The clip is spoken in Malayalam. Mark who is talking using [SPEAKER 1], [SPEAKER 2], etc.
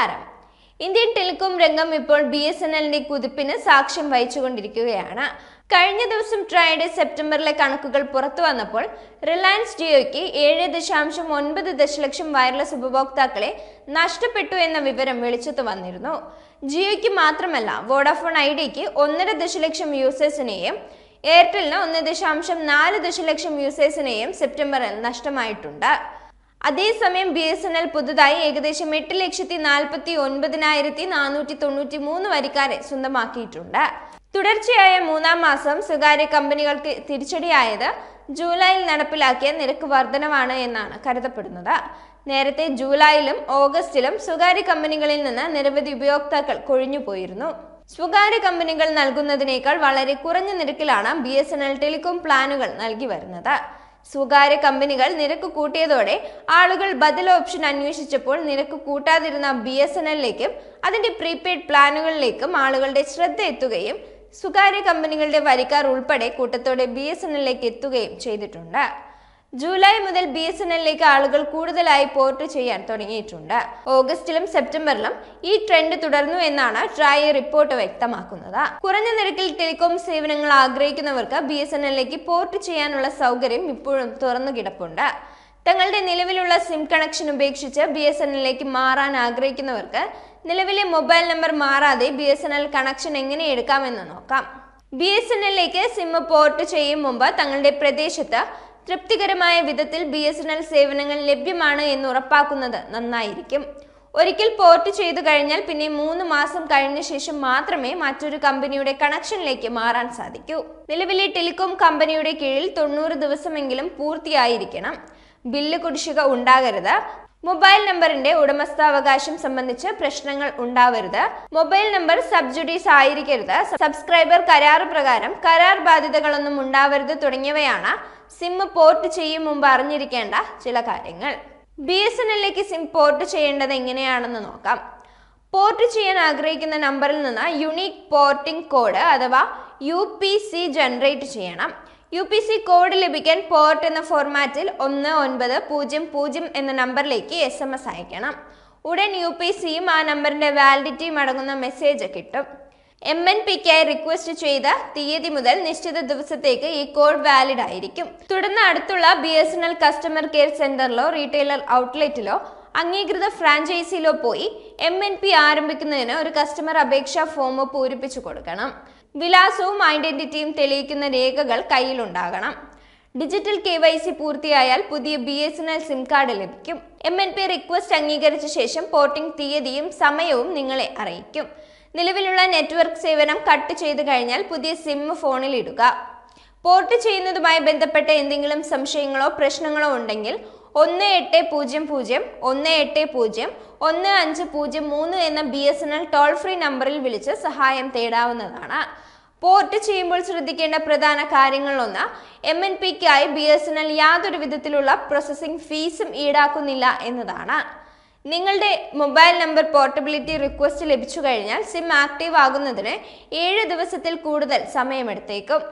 [SPEAKER 1] നമസ്കാരം. ഇന്ത്യൻ ടെലികോം രംഗം ഇപ്പോൾ ബി എസ് എൻ എല്ലിന്റെ കുതിപ്പിന് സാക്ഷ്യം വഹിച്ചുകൊണ്ടിരിക്കുകയാണ്. കഴിഞ്ഞ ദിവസം ട്രൈഡ് സെപ്റ്റംബറിലെ കണക്കുകൾ പുറത്തു വന്നപ്പോൾ റിലയൻസ് ജിയോയ്ക്ക് ഏഴ് ദശാംശം ഒൻപത് ദശലക്ഷം വയർലെസ് ഉപഭോക്താക്കളെ നഷ്ടപ്പെട്ടു എന്ന വിവരം വെളിച്ചത്ത് വന്നിരുന്നു. ജിയോയ്ക്ക് മാത്രമല്ല വോഡാഫോൺ ഐഡിയയ്ക്ക് ഒന്നര ദശലക്ഷം യൂസേഴ്സിനെയും എയർടെലിന് ഒന്ന് ദശാംശം നാല് ദശലക്ഷം യൂസേഴ്സിനെയും സെപ്റ്റംബറിൽ നഷ്ടമായിട്ടുണ്ട്. അതേസമയം ബി എസ് എൻ എൽ പുതുതായി ഏകദേശം എട്ട് ലക്ഷത്തി നാൽപ്പത്തി ഒൻപതിനായിരത്തി നാനൂറ്റി തൊണ്ണൂറ്റി മൂന്ന് വരിക്കാരെ സ്വന്തമാക്കിയിട്ടുണ്ട്. തുടർച്ചയായ മൂന്നാം മാസം സ്വകാര്യ കമ്പനികൾക്ക് തിരിച്ചടിയായത് ജൂലൈയിൽ നടപ്പിലാക്കിയ നിരക്ക് വർധനവാണ് എന്നാണ് കരുതപ്പെടുന്നത്. നേരത്തെ ജൂലൈയിലും ഓഗസ്റ്റിലും സ്വകാര്യ കമ്പനികളിൽ നിന്ന് നിരവധി ഉപയോക്താക്കൾ കൊഴിഞ്ഞുപോയിരുന്നു. സ്വകാര്യ കമ്പനികൾ നൽകുന്നതിനേക്കാൾ വളരെ കുറഞ്ഞ നിരക്കിലാണ് ബി ടെലികോം പ്ലാനുകൾ നൽകി വരുന്നത്. സ്വകാര്യ കമ്പനികൾ നിരക്ക് കൂട്ടിയതോടെ ആളുകൾ ബദൽ ഓപ്ഷൻ അന്വേഷിച്ചപ്പോൾ നിരക്ക് കൂട്ടാതിരുന്ന ബി എസ് എൻ എല്ലിലേക്കും അതിന്റെ പ്രീപെയ്ഡ് പ്ലാനുകളിലേക്കും ആളുകളുടെ ശ്രദ്ധ എത്തുകയും സ്വകാര്യ കമ്പനികളുടെ വരിക്കാർ ഉൾപ്പെടെ കൂട്ടത്തോടെ ബി എസ് എൻ എല്ലിലേക്ക് എത്തുകയും ചെയ്തിട്ടുണ്ട്. ജൂലൈ മുതൽ ബി എസ് എൻ എല്ലിലേക്ക് ആളുകൾ കൂടുതലായി പോർട്ട് ചെയ്യാൻ തുടങ്ങിയിട്ടുണ്ട്. ഓഗസ്റ്റിലും സെപ്റ്റംബറിലും ഈ ട്രെൻഡ് തുടർന്നു എന്നാണ് ട്രായ് റിപ്പോർട്ട് വ്യക്തമാക്കുന്നത്. കുറഞ്ഞ നിരക്കിൽ ടെലികോം സേവനങ്ങൾ ആഗ്രഹിക്കുന്നവർക്ക് ബി എസ് എൻ എല്ലിലേക്ക് പോർട്ട് ചെയ്യാനുള്ള സൗകര്യം ഇപ്പോഴും തുറന്നു കിടപ്പുണ്ട് തങ്ങളുടെ നിലവിലുള്ള സിം കണക്ഷൻ ഉപേക്ഷിച്ച് ബി എസ് എൻ എല്ലിലേക്ക് മാറാൻ ആഗ്രഹിക്കുന്നവർക്ക് നിലവിലെ മൊബൈൽ നമ്പർ മാറാതെ B S N L connection എങ്ങനെ എടുക്കാമെന്ന് നോക്കാം. ബി എസ് എൻ എല്ലിലേക്ക് സിം പോർട്ട് ചെയ്യും മുമ്പ് തങ്ങളുടെ പ്രദേശത്ത് തൃപ്തികരമായ വിധത്തിൽ ബി എസ് എൻ എൽ സേവനങ്ങൾ ലഭ്യമാണ് എന്ന് ഉറപ്പാക്കുന്നത് നന്നായിരിക്കും. ഒരിക്കൽ പോർട്ട് ചെയ്തു കഴിഞ്ഞാൽ പിന്നെ മൂന്ന് മാസം കഴിഞ്ഞ ശേഷം മാത്രമേ മറ്റൊരു കമ്പനിയുടെ കണക്ഷനിലേക്ക് മാറാൻ സാധിക്കൂ. നിലവിലെ ടെലികോം കമ്പനിയുടെ കീഴിൽ തൊണ്ണൂറ് ദിവസമെങ്കിലും പൂർത്തിയായിരിക്കണം. ബില്ല് കുടിശ്ശിക ഉണ്ടാകരുത്. മൊബൈൽ നമ്പറിന്റെ ഉടമസ്ഥാവകാശം സംബന്ധിച്ച് പ്രശ്നങ്ങൾ ഉണ്ടാവരുത്. മൊബൈൽ നമ്പർ സബ്ജുഡീസ് ആയിരിക്കരുത്. സബ്സ്ക്രൈബർ കരാർ പ്രകാരം കരാർ ബാധ്യതകളൊന്നും ഉണ്ടാവരുത് തുടങ്ങിയവയാണ് സിം പോർട്ട് ചെയ്യും മുമ്പ് അറിഞ്ഞിരിക്കേണ്ട ചില കാര്യങ്ങൾ. ബി എസ് എൻ എല്ലിലേക്ക് സിം പോർട്ട് ചെയ്യേണ്ടത് എങ്ങനെയാണെന്ന് നോക്കാം. പോർട്ട് ചെയ്യാൻ ആഗ്രഹിക്കുന്ന നമ്പറിൽ നിന്ന് യുണീക്ക് പോർട്ടിംഗ് കോഡ് അഥവാ യു ജനറേറ്റ് ചെയ്യണം. യു പി സി കോഡ് ലഭിക്കാൻ പോർട്ട് എന്ന ഫോർമാറ്റിൽ ഒന്ന് ഒൻപത് പൂജ്യം പൂജ്യം എന്ന നമ്പറിലേക്ക് എസ് എം എസ് അയക്കണം. ഉടൻ യു പി സിയും ആ നമ്പറിന്റെ വാലിഡിറ്റിയും അടങ്ങുന്ന മെസ്സേജ് കിട്ടും. എം എൻ പിക്കായി റിക്വസ്റ്റ് ചെയ്ത തീയതി മുതൽ നിശ്ചിത ദിവസത്തേക്ക് ഈ കോഡ് വാലിഡ് ആയിരിക്കും. തുടർന്ന് അടുത്തുള്ള B S N L customer care സെന്ററിലോ retailer ഔട്ട്ലെറ്റിലോ അംഗീകൃത ഫ്രാഞ്ചൈസിയിലോ പോയി എം എൻ പി ആരംഭിക്കുന്നതിന് ഒരു കസ്റ്റമർ അപേക്ഷാ ഫോം പൂരിപ്പിച്ചു കൊടുക്കണം. വിലാസവും ഐഡന്റിറ്റിയും തെളിയിക്കുന്ന രേഖകൾ കയ്യിലുണ്ടാകണം. ഡിജിറ്റൽ കെ വൈ സി പൂർത്തിയായാൽ പുതിയ B S N L sim card ലഭിക്കും. എം എൻ പി റിക്വസ്റ്റ് അംഗീകരിച്ച ശേഷം പോർട്ടിംഗ് തീയതിയും സമയവും നിങ്ങളെ അറിയിക്കും. നിലവിലുള്ള നെറ്റ്വർക്ക് സേവനം കട്ട് ചെയ്തു കഴിഞ്ഞാൽ പുതിയ സിം ഫോണിൽ ഇടുക. പോർട്ട് ചെയ്യുന്നതുമായി ബന്ധപ്പെട്ട എന്തെങ്കിലും സംശയങ്ങളോ പ്രശ്നങ്ങളോ ഉണ്ടെങ്കിൽ ഒന്ന് എട്ട് പൂജ്യം പൂജ്യം ഒന്ന് എട്ട് പൂജ്യം ഒന്ന് അഞ്ച് പൂജ്യം മൂന്ന് എന്ന B S N L toll free നമ്പറിൽ വിളിച്ച് സഹായം തേടാവുന്നതാണ്. പോർട്ട് ചെയ്യുമ്പോൾ ശ്രദ്ധിക്കേണ്ട പ്രധാന കാര്യങ്ങളിലൊന്ന് എം എൻ പിക്കായി ബി എസ് എൻ എൽ യാതൊരു വിധത്തിലുള്ള പ്രോസസ്സിംഗ് ഫീസും ഈടാക്കുന്നില്ല എന്നതാണ്. നിങ്ങളുടെ മൊബൈൽ നമ്പർ പോർട്ടബിലിറ്റി റിക്വസ്റ്റ് ലഭിച്ചു കഴിഞ്ഞാൽ സിം ആക്റ്റീവ് ആകുന്നതിന് ഏഴ് ദിവസത്തിൽ കൂടുതൽ സമയമെടുത്തേക്കും.